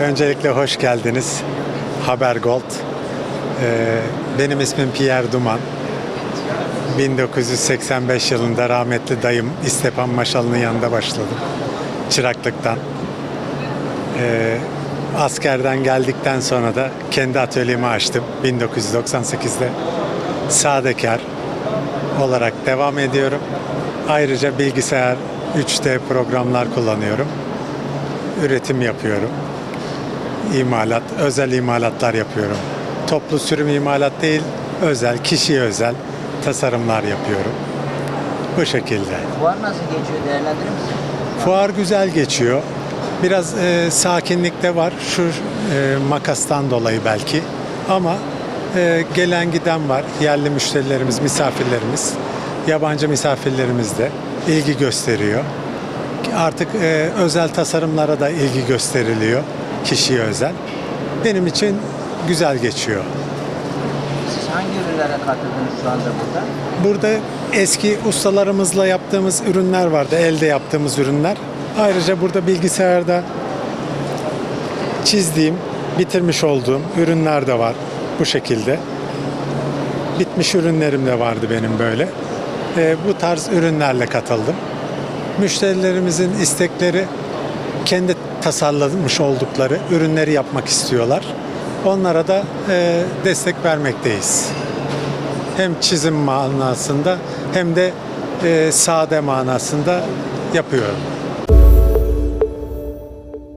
Öncelikle hoş geldiniz. Haber Gold. Ee, benim ismim Pierre Duman. 1985 yılında rahmetli dayım İstepan Maşalı'nın yanında başladım. Çıraklıktan. Ee, askerden geldikten sonra da kendi atölyemi açtım 1998'de. Sadekar olarak devam ediyorum. Ayrıca bilgisayar 3D programlar kullanıyorum. Üretim yapıyorum imalat, özel imalatlar yapıyorum. Toplu sürüm imalat değil, özel, kişiye özel tasarımlar yapıyorum. Bu şekilde. Fuar nasıl geçiyor değerlendirir misin? Fuar güzel geçiyor. Biraz e, sakinlik de var. Şu e, makastan dolayı belki. Ama e, gelen giden var. Yerli müşterilerimiz, misafirlerimiz, yabancı misafirlerimiz de ilgi gösteriyor. Artık e, özel tasarımlara da ilgi gösteriliyor. Kişiye özel. Benim için güzel geçiyor. Siz hangi ürünlere katıldınız şu anda burada? Burada eski ustalarımızla yaptığımız ürünler vardı, elde yaptığımız ürünler. Ayrıca burada bilgisayarda çizdiğim, bitirmiş olduğum ürünler de var bu şekilde. Bitmiş ürünlerim de vardı benim böyle. Ee, bu tarz ürünlerle katıldım. Müşterilerimizin istekleri kendi tasarlamış oldukları ürünleri yapmak istiyorlar. Onlara da e, destek vermekteyiz hem çizim manasında hem de e, sade manasında yapıyorum.